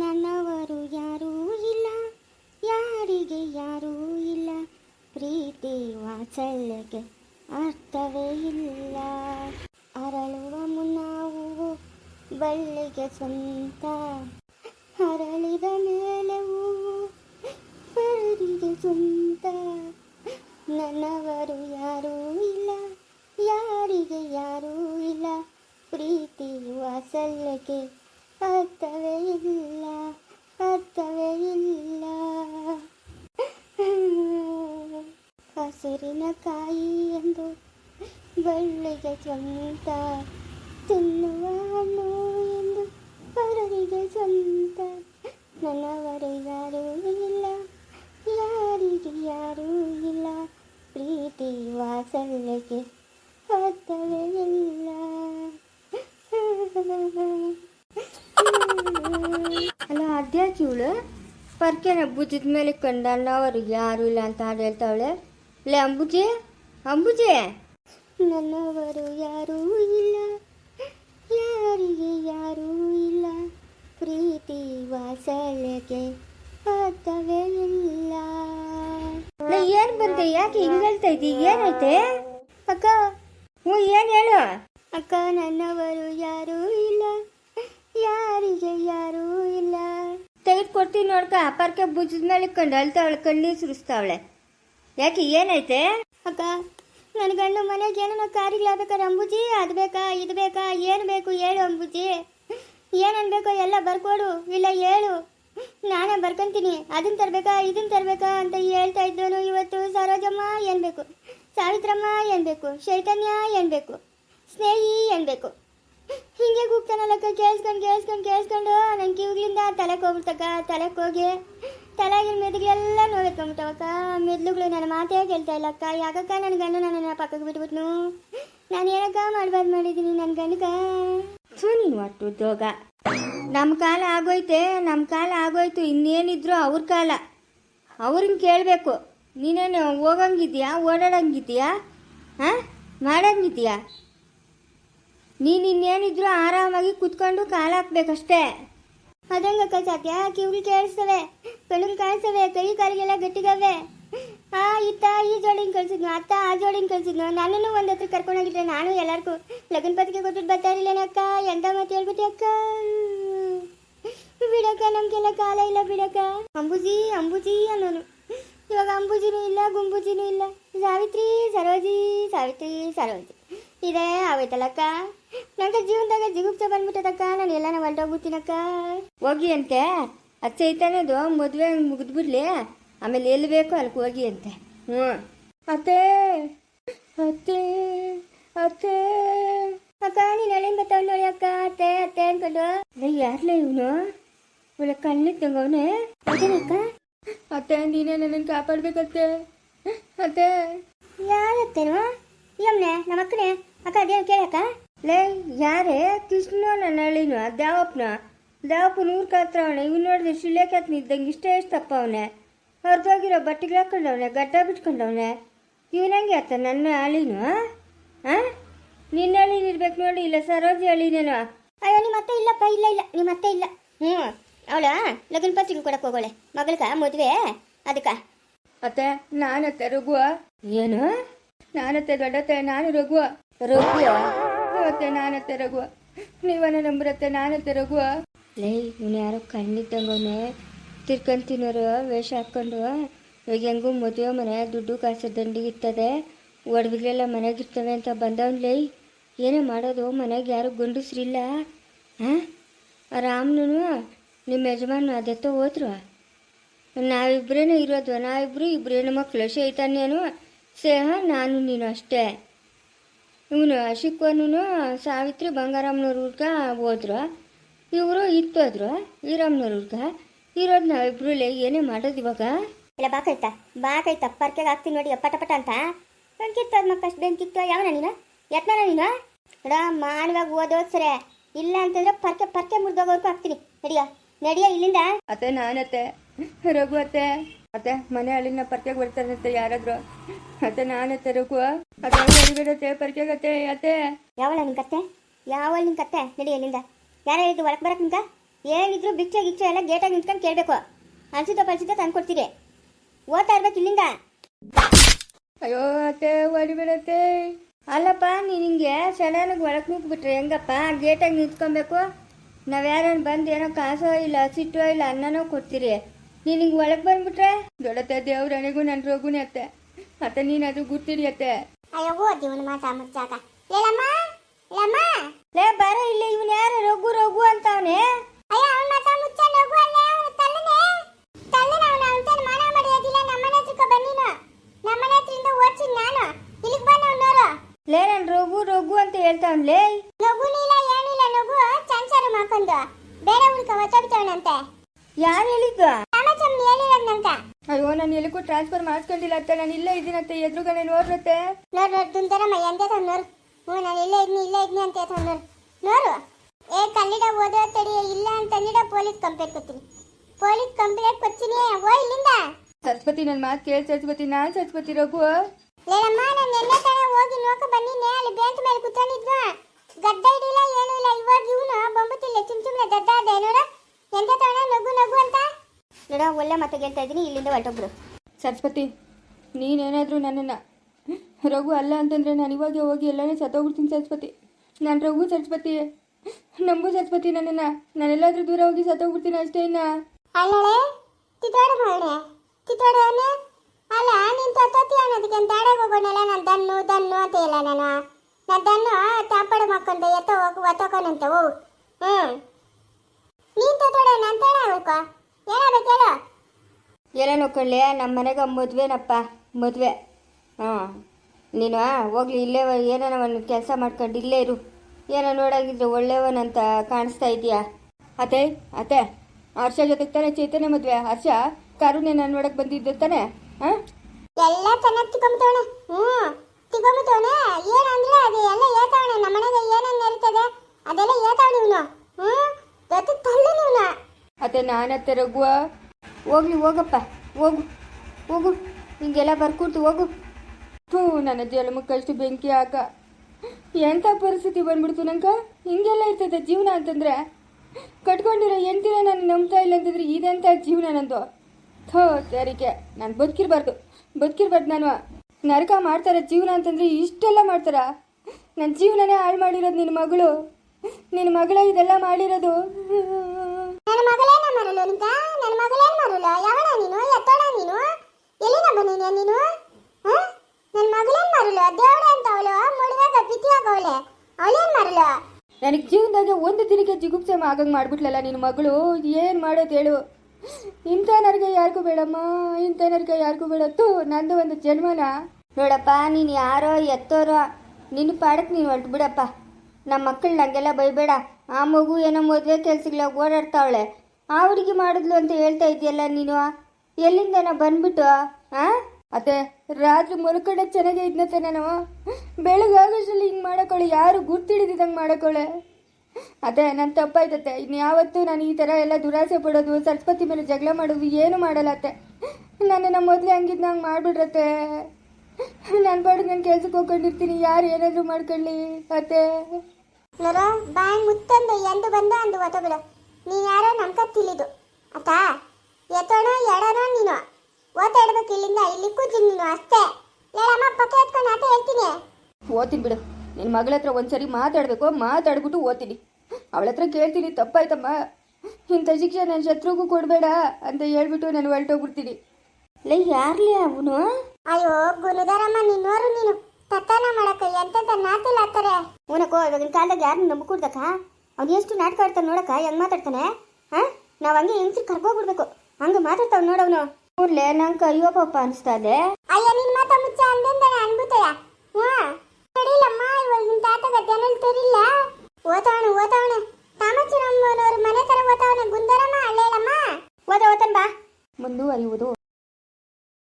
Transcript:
ನನ್ನವರು ಯಾರೂ ಇಲ್ಲ, ಯಾರಿಗೆ ಯಾರೂ ಇಲ್ಲ. ಪ್ರೀತಿ ವಾತ್ಸಲ್ಯಕ್ಕೆ ಅರ್ಥವೇ ಇಲ್ಲ. ಅರಳುವ ಮುನ್ನಾವು ಬಳ್ಳಿಗೆ ಸ್ವಂತ. ಅರಳಿದ ಮೇಲೆ ಹೂವು ಬಳ್ಳಿಗೆ ಸ್ವಂತ. ನನ್ನವರು ಯಾರೂ ಇಲ್ಲ, ಯಾರಿಗೆ ಯಾರೂ ಇಲ್ಲ. ಪ್ರೀತಿ ವಾತ್ಸಲ್ಯಕ್ಕೆ ಅರ್ಥವೇ ಇಲ್ಲ ಅರ್ಥವೇ ಇಲ್ಲ ಹಸಿರಿನ ಕಾಯಿ ಎಂದು ಬಳ್ಳಿಗೆ ಸ್ವಂತ ತಿನ್ನುವ ಹಣ್ಣು ಎಂದು ಪರರಿಗೆ ಸ್ವಂತ ನನ್ನವರು ಇಲ್ಲ, ಯಾರಿಗೆ ಯಾರೂ ಇಲ್ಲ, ಪ್ರೀತಿ ವಾತ್ಸಲ್ಯಕ್ಕೆ ಅರ್ಥವೇ ಇಲ್ಲ ಅಲ್ಲ ಅದ್ಯಾಕೆ ಇವಳು? ಪರ್ಕೆನ ಬುಜ್ಜಿದ ಮೇಲೆ ಕಂಡಣ್ಣ ಅವ್ರಿಗೆ ಯಾರು ಇಲ್ಲ ಅಂತ ಹಾಡು ಹೇಳ್ತಾವಳೆ. ಲೇ ಅಂಬುಜೆ ಅಂಬುಜಿ. ನನ್ನವರು ಯಾರೂ ಇಲ್ಲ ಯಾರಿಗೆ ಯಾರೂ ಇಲ್ಲ. ಪ್ರೀತಿ ವಾತ್ಸಲ್ಯಕ್ಕೆ ಅರ್ಥವೇ ಇಲ್ಲ. ಏನ್ ಬಂತೆ ಯಾಕೆ ಹಿಂಗಳ್ತಾ ಇದ್ದಿ? ಏನೈತೆ ಅಕ್ಕ. ಹ್ಞೂ ಏನು ಹೇಳು? ಅಕ್ಕ ನನ್ನವರು ಯಾರೂ ಇಲ್ಲ ಯಾರಿಗೆ ಯಾರೂ ಇಲ್ಲ. ತೆಗೆದುಕೊಡ್ತೀನಿ ನೋಡ್ಕ ಅಪಾರ್ಕೆ ಬುಜ್ಜದ ಮೇಲೆ ಕಂಡು ಅಳ್ತಾವಳೆ ಕಣ್ಣೀರು ಸುರಿಸ್ತಾವಳೆ ಯಾಕೆ ಏನೈತೆ ಅಕ್ಕ ನನ್ನ ಗಂಡು ಮನೆಗೆ ಏನೋ ಕಾರಿಗ್ಲಾಗಬೇಕಾರೆ ಅಂಬುಜಿ ಅದು ಬೇಕಾ, ಇದು ಬೇಕಾ, ಏನು ಬೇಕು ಹೇಳು ಅಂಬುಜಿ ಏನು ಬೇಕೋ ಎಲ್ಲ ಬರ್ಕೊಡು, ಇಲ್ಲ ಹೇಳು. ನಾನೇ ಬರ್ಕೊಂತೀನಿ ಅದನ್ನ ತರಬೇಕಾ ಇದನ್ನ ತರಬೇಕಾ ಅಂತ ಹೇಳ್ತಾ ಇದ್ದವನು ಇವತ್ತು ಸರೋಜಮ್ಮ, ಏನು ಬೇಕು? ಸಾವಿತ್ರಮ್ಮ, ಏನು ಬೇಕು? ಚೈತನ್ಯ, ಏನು ಬೇಕು? ಸ್ನೇಹಿ, ಏನು ಬೇಕು? ಹಿಂಗೆ ಕೂಗ್ತಾನಲ್ಲಕ್ಕ ಕೇಳಿಸ್ಕೊಂಡು ಕೇಳಿಸ್ಕೊಂಡು ಕೇಳಿಸ್ಕೊಂಡು ನನ್ನ ಕಿವಿಗಳಿಂದ ತಲೆಗೆ ಹೋಗ್ಬಿಡ್ತಕ್ಕ ತಲೆಗೆ ಹೋಗಿ ತಲೆಗಿನ ಮೆದುಗಳೆಲ್ಲ ನೋಡ್ಕೊಂಬಿಟ್ಟವಕ್ಕ ಮೆದ್ಲುಗಳು ನನ್ನ ಮಾತೇ ಕೇಳ್ತಾ ಇಲ್ಲಕ್ಕ ಯಾಕಕ್ಕ ನನ್ನ ಗಂಡು ನನ್ನ ಪಕ್ಕಕ್ಕೆ ಬಿಟ್ಬಿಟ್ನು? ನಾನು ಏನಕ್ಕ ಮಾಡ್ಬಾರ್ದು ಮಾಡಿದ್ದೀನಿ ನನ್ನ ಗಂಡಕ ಸು ನೀನು ಒಟ್ಟು ಉದ್ಯೋಗ. ನಮ್ಮ ಕಾಲ ಆಗೋಯ್ತೆ ನಮ್ಮ ಕಾಲ ಆಗೋಯ್ತು, ಇನ್ನೇನಿದ್ರು ಅವ್ರ ಕಾಲ. ಅವ್ರನ್ನ ಕೇಳಬೇಕು. ನೀನೇನು ಹೋಗಂಗಿದ್ಯಾ, ಓಡಾಡಂಗಿದ್ಯಾ? ಹಾಂ ಮಾಡಂಗಿದ್ಯಾ? ನೀನು ಇನ್ನೇನಿದ್ರು ಆರಾಮಾಗಿ ಕುತ್ಕೊಂಡು ಕಾಲ ಹಾಕ್ಬೇಕಷ್ಟೇ. ಅದಂಗಕ್ಕ ಸತ್ಯ ಕಿವಿಗಳು ಕೇಳಿಸ್ತವೆ. ಕಣ್ಣು ಕಾಣಿಸ್ತವೆ ಕೈ ಕಾಲಿಗೆಲ್ಲ ಗಟ್ಟಿಗವೆ. ಆ ಇತ್ತ ಈ ಜೋಡಿನ ಕಳ್ಸಿದ್ನು ಅತ್ತ ಆ ಜೋಡಿನ ಕಳ್ಸಿದ್ನು. ನನ್ನನ್ನು ಒಂದು ಹತ್ರ ನಾನು ಎಲ್ಲರಿಗೂ ಲಗ್ನ ಪತ್ರಿಕೆ ಕೊಟ್ಟಿದ್ದು ಬರ್ತಾ ಇರಲಿಲ್ಲ ಅಕ್ಕ. ಎಂತ ಮಾತು ಹೇಳ್ಬಿಟ್ಟಿ ಅಕ್ಕ? ಬಿಡಕ್ಕ, ನಮ್ಗೆಲ್ಲ ಕಾಲ ಇಲ್ಲ ಬಿಡಕ್ಕ. ಅಂಬುಜಿ ಅಂಬುಜಿ ಅನ್ನೋನು. ಇವಾಗ ಅಂಬುಜಿನೂ ಇಲ್ಲ, ಗುಂಬುಜಿನೂ ಇಲ್ಲ. ಸಾವಿತ್ರಿ, ಸರೋಜಿ ಸಾವಿತ್ರಿ, ಸರೋಜಿ. ಇದೇ ಆಗೋಯ್ತಲ್ಲಕ್ಕ ನಂಗೆ ಜೀವನದಾಗ ಜಿಗುಪ್ಸೆ ಬಂದ್ಬಿಟ್ಟದಕ್ಕ ನಾನು ಎಲ್ಲಾನ ನಾವು ಹೊರಟೋಗ್ಬಿಡ್ತೀನಕ್ಕ. ಹೋಗಿ ಅಂತೆ. ಅದು. ಚೈತನ್ಯದು ಮದುವೆ ಮುಗಿದ್ಬಿಡ್ಲಿ ಆಮೇಲೆ ಎಲ್ಲಿ ಬೇಕೋ ಅಲ್ಲಿಗೆ ಹೋಗಿ ಅಂತೆ. ಹ್ಞೂ. ಅತ್ತೆ. ಅತ್ತೆ. ಅತ್ತೆ. ಅಕ್ಕ, ನೀನು ಎಲ್ಲಿಂದ ಬರ್ತಾವ್ ನೋಡಿ ಅಕ್ಕ. ಅತ್ತೆ ಅತ್ತೆ ಅನ್ಕೊಂಡು. ಯಾರ್ಲೇ ಇವನು? ಒಳ್ಳೆ ಕಣ್ಣು ಅವನೇ ಅದೇನಕ್ಕ ಅತ್ತೆ, ನೀನೇ ನನ್ನನ್ನು ಕಾಪಾಡ್ಬೇಕತ್ತೆ. ಅತ್ತೆ. ಯಾರತ್ತೇನು? ಯಮ್ನೆ ನಮ್ಮ ಅಕ್ಕನೇ ಅಕ್ಕ, ಅದೇನು ಕೇಳಕ್ಕ ಲೇ ಯಾರೇ? ಕೃಷ್ಣ ನನ್ನ ಹೇಳಿನ ದ್ಯಾವಪ್ಪನ ದ್ಯಾವಪ್ಪನ ಊರ್ ಕಾತ್ರ ಅವನೇ ಇವ್ ನೋಡಿದ್ರೆ ಶಿಳ್ಳೆಕಾತ್ನ ಇದ್ದಂಗೆ ಇಷ್ಟ ಎಷ್ಟು ತಪ್ಪ ಅವನೆ. ಹೊರದೋಗಿರೋ ಬಟ್ಟೆಗಳು ಹಾಕೊಂಡವನೆ ಗಡ್ಡ ಬಿಟ್ಕೊಂಡವನೆ. ಇವನಂಗೆ ಆತ ನನ್ನ ಅಳಿನು ಹಾಂ ನಿನ್ನ ಹಳ್ಳಿನ ಇರ್ಬೇಕು ನೋಡಿ ಇಲ್ಲ ಸರೋಜಿ ಅಳಿನೇನೋ. ಅಯ್ಯೋ ನಿಮ್ಮ ಅತ್ತೆ ಇಲ್ಲಪ್ಪ ಇಲ್ಲ ಇಲ್ಲ ನಿಮ್ಮ ಅತ್ತೆ ಇಲ್ಲ. ಹ್ಞೂ ಅವಳ ಲಗ್ನ ಪತ್ರಿಕೆ ಕೊಡಕ್ಕೆ ಹೋಗೋಳೆ. ಮಗಳಕ ಮದುವೆ ಅದಕ್ಕ. ಅತ್ತೆ ನಾನತ್ತೆ ರಘುವ. ಏನು? ನಾನತ್ತೆ ದೊಡ್ಡತ್ತೆ ನಾನು ರಘುವ. ರಘು ಅತ್ತೆ ನಾನು ತೆರಗುವ. ನೀವನ್ನ ನಂಬರತ್ತೆ ನಾನು ತೆರಗುವ. ಲೈ, ಇವ್ನು ಯಾರೋ ಕಣ್ಣಿದ್ದಂಗವನೆ ತಿರ್ಕೊಂಡ್ ತಿನ್ನೋರು ವೇಷ ಹಾಕ್ಕೊಂಡು, ಇವಾಗ ಹೆಂಗೂ ಮದುವೆ ಮನೆ, ದುಡ್ಡು ಕಾಸು ದಂಡಿಗಿರ್ತದೆ ಒಡವೆಗಳೆಲ್ಲ ಮನೆಗಿರ್ತವೆ ಅಂತ ಬಂದವನು ಲೈ. ಏನೇ ಮಾಡೋದು, ಮನೆಗೆ ಯಾರು ಗಂಡಸ್ರಿಲ್ಲ. ಹಾಂ ರಾಮ್ನು ನಿಮ್ಮ ಯಜಮಾನ ಅದೆತ್ತ ಹೋದ್ರು. ನಾವಿಬ್ರೇನೇ ಇರೋದು, ನಾವಿಬ್ರು ಇಬ್ರು ಮಕ್ಕಳು ಚೈತನ್ಯನು ಸೇಹ, ನಾನು, ನೀನು ಅಷ್ಟೇ. ಇವನು ಅಶಿಕ್ವನು ಸಾವಿತ್ರಿ ಬಂಗಾರಮ್ಮನವ್ರ ಹುಡ್ಗ ಹೋದ್ರು. ಇವರು ಇತ್ತೋದ್ರು ಈರಮ್ಮನವ್ರ ಹುಡ್ಗ ಇರೋದು ನಾವಿಬ್ರು ಏನೇ ಮಾಡೋದು ಇವಾಗ? ಇಲ್ಲ ಬಾಕೈತ ಬಾಕೈತ ಪರ್ಕೆಗೆ ಹಾಕ್ತೀನಿ ನೋಡಿ ಪಟ ಪಟ ಅಂತ. ಬೆಂಕಿತ್ತು ಅದು ಮಕ್ಕಷ್ಟು ಬೆಂಕಿತ್ತು ಯಾವನ ನೀನು? ಯತ್ನ ನೀನು? ನೋಡ ಮಾನವಾಗ ಓದೋದು ಸರಿ. ಇಲ್ಲ ಅಂತಂದ್ರೆ ಪರ್ಕೆ ಪರ್ಕೆ ಮುರಿದೋಗೋರ್ಗೂ ಹಾಕ್ತೀನಿ. ನಡಿಯ? ನಡಿಯ ಇಲ್ಲಿಂದ? ಅತ್ತೆ ನಾನತ್ತೆ. ರಘು ಅತ್ತೆ. ಅತ್ತೆ ಮನೆ ಅಲ್ಲಿನ ಪರ್ಕೆಗೆ ಬರ್ತಾರಂತೆ ಯಾರಾದ್ರು. ಮತ್ತೆ ನಾನೇ ತೆರಕು. ಅತ್ತೆ ಪರ್ಕೆಗತ್ತೆ ಅತ್ತೆ. ಯಾವಳ ನಿನ್ ಕತ್ತೆ? ಯಾವಳ ನಿನ್ ಕತ್ತೆ? ನಡಿ ಎಲ್ಲಿಂದ ಯಾರ ಹೇಳಿದ್ದು ಒಳಕ್ ಬರಕ್ ನಿಂತ ಏನಿದ್ರು ಬಿಚ್ಚ ಗಿಚ್ಚ ಎಲ್ಲ ಗೇಟಾಗಿ ನಿಂತ್ಕೊಂಡು ಕೇಳಬೇಕು. ಅನ್ಸಿತ ಪಲ್ಸಿತ ತಂದು ಕೊಡ್ತೀರಿ. ಓದ್ತಾ ಇರ್ಬೇಕು ಇಲ್ಲಿಂದ. ಅಯ್ಯೋ ಅತ್ತೆ ಹೊಡಿಬೇಡತ್ತೆ ಅಲ್ಲಪ್ಪ ನೀನು ಹಿಂಗೆ ಸಡನ್ನಾಗಿ ಒಳಗೆ ನಿಂತ್ಬಿಟ್ರೆ ಹೆಂಗಪ್ಪ? ಗೇಟಾಗಿ ನಿಂತ್ಕೊಬೇಕು. ನಾವ್ಯಾರನ್ನು ಬಂದು ಏನೋ ಕಾಸೋ ಇಲ್ಲ ಹಸಿಟ್ಟೋ ಇಲ್ಲ ಅನ್ನನೋ ಕೊಡ್ತೀರಿ. ನೀನು ಹಿಂಗೆ ಒಳಗೆ ಬಂದ್ಬಿಟ್ರೆ? ದೊಡ್ಡತ್ತೆ ದೇವ್ರ ನನಗೂ ನನ್ನ ರೋಗುನೇ ಅತ್ತೆ. ಅತ್ತೆ ನೀನಾದ್ರೂ ಗುರ್ತಿಡಿಯತ್ತೆ ಅಯ್ಯೋ ಓದಿ ಇವನು ಮಾತಾ ಮುಚ್ಚಾಕ ಹೇಳಮ್ಮ ಹೇಳಮ್ಮ. ಲೇ ಬರ ಇಲ್ಲಿ ಇವನು ಯಾರು? ರಘು ರಘು ಅಂತವನೆ? ಅಯ್ಯ ಅವನ ಮಾತಾ ಮುಚ್ಚ ನಗು ಅಲ್ಲೇ ಅವನ ತಲ್ಲನೆ ತಲ್ಲನ ಅವನ ಅವನ ಮಾನ ಮರ್ಯಾದಿಲ್ಲ ನಮ್ಮನೆ ಹತ್ರಕ್ಕೆ ಬನ್ನಿನು ನಮ್ಮನೆ ಹತ್ರದಿಂದ ಓದ್ಸಿದ್ ನಾನು. ಇಲ್ಲಿಗೆ ಬಂದ ಅವನವರು ಲೇ ನಾನು ರಘು ರಘು ಅಂತ ಹೇಳ್ತಾವನ್ಲೇ ನಗುನಿಲ್ಲ ಏನಿಲ್ಲ ನಗು ಸಂಸಾರ ಮಾಡ್ಕೊಂಡು ಬೇರೆ ಹುಡುಕ ಅಂತ ಯಾರು ಹೇಳಿದ್ದು ರಾಮಚಂದ್ರ ಹೇಳಿರೋದಂತ ಅಯ್ಯೋ ನಾನು ಎಲ್ಲಿಗೂ ಟ್ರಾನ್ಸ್ಫರ್ ಮಾಡ್ಕೊಂಡಿಲ್ಲ ಅತ್ತೆ. ನಾನು ಇಲ್ಲೇ ಇದ್ದೀನತ್ತೆ ಎದುರುಗಡೆ ನೋಡ್ರತ್ತೆ ನೋಡ್ ನೋಡ್ ಮೈ ಎಂತ ನೋರು ಹ್ಞೂ ನಾನು ಇಲ್ಲೇ ಇದ್ನಿ ಇಲ್ಲೇ ಇದ್ನಿ ಅಂತ ಹೇಳ್ತಾನೆ ನೋರು ಏ ಕನ್ನಡ ಓದೋ ತಡಿ ಇಲ್ಲ ಅಂತಂದಿಡ ಪೊಲೀಸ್ ಕಂಪ್ಲೇಂಟ್ ಕೊಡ್ತೀನಿ. ಪೊಲೀಸ್ ಕಂಪ್ಲೇಂಟ್ ಕೊಡ್ತೀನಿ. ಓ ಇಲ್ಲಿಂದ. ಸರಸ್ವತಿ ನನ್ನ ಮಾತು ಕೇಳಿ ಸರಸ್ವತಿ ನಾನು ಸರಸ್ವತಿ ರಘು. ಲೇನಮ್ಮ ನಾನು ನಿನ್ನೆ ತನ ಹೋಗಿ ನೋಕ ಬಂದಿನಿ ಅಲ್ಲಿ ಬೆಂಚ್ ಮೇಲೆ ಕುತ್ಕೊಂಡಿದ್ವ. ಗದ್ದ ಹಿಡಿಲ್ಲ ಏನೂ ಇಲ್ಲ. ಇವಾಗ ಇವನು ಬಂಬುತ್ತಿಲ್ಲ ಚುಮ್ ಸುಮ್ಮನೆ ಗದ್ದ ಅದೇ ನೋಡು. ಎಂತ ತವಣ ನಗು ನಗು ಅಂತ. ನೋಡ ಒಳ್ಳೆ ಮತ್ತೆ ಹೇಳ್ತಾ ಇದ್ದೀನಿ ಇಲ್ಲಿಂದ ಹೊರಟೊಬ್ರು ಸರಸ್ವತಿ ನೀನೇನಾದರೂ ನನ್ನನ್ನು ರಘು ಅಲ್ಲ ಅಂತಂದರೆ ನಾನು ಇವಾಗ ಹೋಗಿ ಎಲ್ಲಾನೇ ಸತ್ತೋಗ್ಬಿಡ್ತೀನಿ ಸರಸ್ವತಿ. ನಾನು ರಘು ಸರಸ್ವತಿ ನಂಬು ಸರಸ್ವತಿ ನನ್ನನ್ನು. ನಾನೆಲ್ಲಾದ್ರೂ ದೂರ ಹೋಗಿ ಸತ್ತೋಗ್ಬಿಡ್ತೀನಿ ಅಷ್ಟೇ ಇನ್ನ. ಅಲ್ಲಳೆ ಕಿತ್ತೋಡ ಮಗನೆ ಕಿತ್ತೋಡವನೆ ಅಲ್ಲ ನೀನ್ ತತ್ತೋತಿ ಅನ್ನೋದಕ್ಕೆ ದಾಡಾಗ ಹೋಗೋಣಲ್ಲ? ನಾನು ದನ್ನು ದನ್ನು ಅಂತ ಇಲ್ಲ ನಾನು. ನಾನು ದನ್ನು ತಾಂಪಡ ಮಕ್ಕೊಂಡೆ ಎತ್ತ ಹೋಗು ಒತ್ತಕೋನಂತೆ ಓ ಹ್ಞೂ ನೀನ್ ತತ್ತೋಡ ನಾನು ತೇಡ ಹೋಗ್ಕೋ ಏನಾಗಬೇಕು ಹೇಳು? ಕಳ್ಳಿ ನೋಡ್ಕೊಳ್ಳಿ ನಮ್ಮ ಮನೆಗೆ ಮದುವೆನಪ್ಪ ಮದುವೆ. ಹಾಂ ನೀನು ಹೋಗ್ಲಿ ಇಲ್ಲೇ ಏನಾನ ಒಂದು ಕೆಲಸ ಮಾಡ್ಕೊಂಡು ಇಲ್ಲೇ ಇರು. ಏನೋ ನೋಡಾಗಿದ್ರೆ ಒಳ್ಳೆಯವನಂತ ಕಾಣಿಸ್ತಾ ಇದೆಯಾ ಅತ್ತೆ ಅತ್ತೆ ಹರ್ಷ ಜೊತೆಗೆ ತಾನೇ ಚೈತನ್ಯ ಮದುವೆ? ಹರ್ಷ ಕರುಣೆ ನಾನು ನೋಡಕ್ಕೆ ಬಂದಿದ್ದೆ ತಾನೆ? ಹಾಂ? ಎಲ್ಲ ಚೆನ್ನಾಗಿ ತಿಕೊಂಬಿಟ್ಟವನೆ ಹ್ಞೂ ತಿಕೊಂಬಿಟ್ಟವನೆ ಏನಂದ್ರೆ ಅದು? ಎಲ್ಲ ಹೇಳ್ತಾವಣೆ ನಮ್ಮ ಮನೆಗೆ ಏನೇನು ಅತ್ತೆ ನಾನು ರಘುವ. ಹೋಗ್ಲಿ, ಹೋಗಪ್ಪ, ಹೋಗು ಹೋಗು ಹಿಂಗೆಲ್ಲ ಬರ್ಕೊಡ್ತು, ಹೋಗು. ಥೂ, ನನ್ನ ಜಲಮಕ್ಕಷ್ಟು ಬೆಂಕಿ ಹಾಕ ಎಂಥ ಪರಿಸ್ಥಿತಿ ಬಂದ್ಬಿಡ್ತು ನಂಗೆ? ಹಿಂಗೆಲ್ಲ ಇರ್ತದೆ ಜೀವನ ಅಂತಂದ್ರೆ. ಕಟ್ಕೊಂಡಿರೋ ಎಂತಿರ ನಾನು ನಂಬ್ತಾ ಇಲ್ಲ ಅಂತಂದ್ರೆ ಇದೆಂಥ ಜೀವನ ನಂದು? ಥೋ ಸರಿಕೆ ನಾನು ಬದುಕಿರ್ಬಾರ್ದು ಬದುಕಿರ್ಬಾರ್ದು ನಾನು. ನರಕ ಮಾಡ್ತಾರೆ ಜೀವನ ಅಂತಂದ್ರೆ ಇಷ್ಟೆಲ್ಲ ಮಾಡ್ತಾರ. ನನ್ನ ಜೀವನನೇ ಹಾಳು ಮಾಡಿರೋದು ನಿನ್ನ ಮಗಳು. ನಿನ್ನ ಮಗಳೇ ಇದೆಲ್ಲ ಮಾಡಿರೋದು. ನನ್ನ ಮಗಳೇನ ಮರಳು ನಿಂತ, ನನ್ನ ಮಗಳೇನ್ ಮರಳು. ಯಾವಳ ನೀನು? ಎತ್ತೋಳ ನೀನು? ಎಲ್ಲಿನ ಬಂದಿನ ನೀನು? ನನ್ನ ಮಗಳೇನ್ ಮರಳು? ದೇವಡೆ ಅಂತ ಅವಳು. ಮುಳುಗಾಗ ಬಿತ್ತಿಯಾಗವಳೆ ಅವಳೇನ್ ಮರಳು? ನನಗೆ ಜೀವನದಾಗ ಒಂದು ದಿನಕ್ಕೆ ಜಿಗುಪ್ಸೆ ಆಗಂಗೆ ಮಾಡ್ಬಿಟ್ಲಲ್ಲ ನಿನ್ನ ಮಗಳು? ಏನು ಮಾಡೋದು ಹೇಳು? ಇಂಥ ನರ್ಗೆ ಯಾರಿಗೂ ಬೇಡಮ್ಮ ಇಂಥ ನರ್ಗೆ ಯಾರಿಗೂ ಬೇಡತ್ತು ನಂದು ಒಂದು ಜನ್ಮನ. ನೋಡಪ್ಪ, ನೀನು ಯಾರೋ ಎತ್ತೋರೋ ನಿನ್ನ ಪಾಡಕ್ಕೆ ನೀನು ಹೊರಟು ಬಿಡಪ್ಪ. ನಮ್ಮ ಮಕ್ಕಳು ನನಗೆಲ್ಲ ಬೈಬೇಡ. ಆ ಮಗು ಏನೋ ಮದುವೆ ಕೆಲಸಗಳ ಓಡಾಡ್ತಾವಳೆ. ಆ ಹುಡುಗಿ ಮಾಡಿದ್ಲು ಅಂತ ಹೇಳ್ತಾ ಇದೆಯಲ್ಲ ನೀನು? ಎಲ್ಲಿಂದನೋ ಬಂದ್ಬಿಟ್ಟು, ಆ? ಅದೇ, ರಾತ್ರಿ ಮಲ್ಕೊಂಡೆ ಚೆನ್ನಾಗೇ ಇದ್ನತ್ತೆ ನಾನು. ಬೆಳಗಾಗೋಷ್ಟರಲ್ಲಿ ಹಿಂಗೆ ಮಾಡಕೊಳ್ಳಿ ಯಾರು ಗುರ್ತಿಡಿದಂಗೆ ಮಾಡಕೊಳ್ಳೆ ಅದೇ ನನ್ನ ತಪ್ಪಾಯ್ತತ್ತೆ ಇನ್ಯಾವತ್ತೂ ನಾನು ಈ ಥರ ಎಲ್ಲ ದುರಾಸೆ ಪಡೋದು, ಸರಸ್ವತಿ ಮೇಲೆ ಜಗಳ ಮಾಡೋದು ಏನು ಮಾಡಲ್ಲತ್ತೆ ನಾನು ನನ್ನನ್ನು ಮೊದಲೇ ಹಂಗಿದ್ದು ನಂಗೆ ಮಾಡಿಬಿಡ್ರತ್ತೆ. ನಾನು ಪಾಡಿಗೆ ನಾನು ಕೆಲ್ಸಕ್ಕೆ ಹೋಗ್ಕೊಂಡಿರ್ತೀನಿ, ಯಾರು ಏನಾದರೂ ಮಾಡ್ಕೊಳ್ಳಿ ಅತ್ತೆ. ನೋಡು ಬಾಯ್ ಮುತ್ತಂದು ಎಂದು ಬಂದ ಅಂದು ಒತ್ತಬಿಡು ನೀನು ಯಾರೋ ನಮ್ಕ ತಿಳಿದು. ಅತ್ತಾ ಎತ್ತೋಣೋ ಎಡನೋ ನೀನು. ಓತಾಡ್ಬೇಕು ಇಲ್ಲಿಂದ ಇಲ್ಲಿ ಕೂತಿ ನೀನು ಅಷ್ಟೇ. ಹೇಳಮ್ಮ ಪಕ್ಕ ಎತ್ಕೊಂಡು ಆತ ಹೇಳ್ತೀನಿ. ಓದ್ತೀನಿ ಬಿಡು. ನಿನ್ನ ಮಗಳ ಹತ್ರ ಒಂದ್ಸರಿ ಮಾತಾಡಬೇಕು ಮಾತಾಡ್ಬಿಟ್ಟು ಓದ್ತೀನಿ. ಅವಳ ಹತ್ರ ಕೇಳ್ತೀನಿ ತಪ್ಪಾಯ್ತಮ್ಮ. ಇಂಥ ಶಿಕ್ಷೆ ನನ್ನ ಶತ್ರುಗೂ ಕೊಡಬೇಡ ಅಂತ ಹೇಳ್ಬಿಟ್ಟು ನಾನು ಹೊರಟೋಗ್ಬಿಡ್ತೀನಿ. ಲೇ ಯಾರ್ಲಿ ಅವನು? ಅಯ್ಯೋ ಗುರುದಾರಮ್ಮ ನಿನ್ನೋರು ನೀನು. ಕಥಾನ ಮಾಡಕ ಎಂತೆಂತ ನಾತಿಲ್ ಆತಾರೆ ಉನಕೋ ಇವಾಗಿನ ಕಾಲದಾಗ ಯಾರನ್ನ ನಂಬಿಕೊಡ್ದಕ್ಕ ಅವ್ನು ಎಷ್ಟು ನಾಟಕ ಆಡ್ತಾನೆ ನೋಡಕ್ಕ ಹೆಂಗ್ ಮಾತಾಡ್ತಾನೆ? ಹಾ? ನಾವ್ ಹಂಗೆ ಹೆಂಗ್ಸ್ರು ಕರ್ಕೋಗ್ಬಿಡ್ಬೇಕು ಹಂಗ ಮಾತಾಡ್ತಾವ್ ನೋಡವ್ನು ಊರ್ಲೆ ನಂಗೆ ಅಯ್ಯೋ ಪಾಪ ಅನಿಸ್ತಾ ಇದೆ. ಅಯ್ಯ ನಿನ್ ಮಾತ ಮುಚ್ಚ ಅಂದಿಂದಾನೆ ಅನ್ಬಿಟ್ಟಯ್ಯ ಹಾ ಸರಿಲ್ಲಮ್ಮ ಇವಾಗಿನ ತಾತಗ ಜನಲ್ ತೆರಿಲ್ಲ. ಓತಾವಣೆ ಓತಾವಣೆ ತಾಮಚಿರಮ್ಮನವ್ರ ಮನೆ ತರ ಓತಾವಣೆ ಗುಂದರಮ್ಮ ಅಲ್ಲೇಳಮ್ಮ. ಓದ ಓತನ್ ಬಾ. ಮುಂದುವರಿಯುವುದು.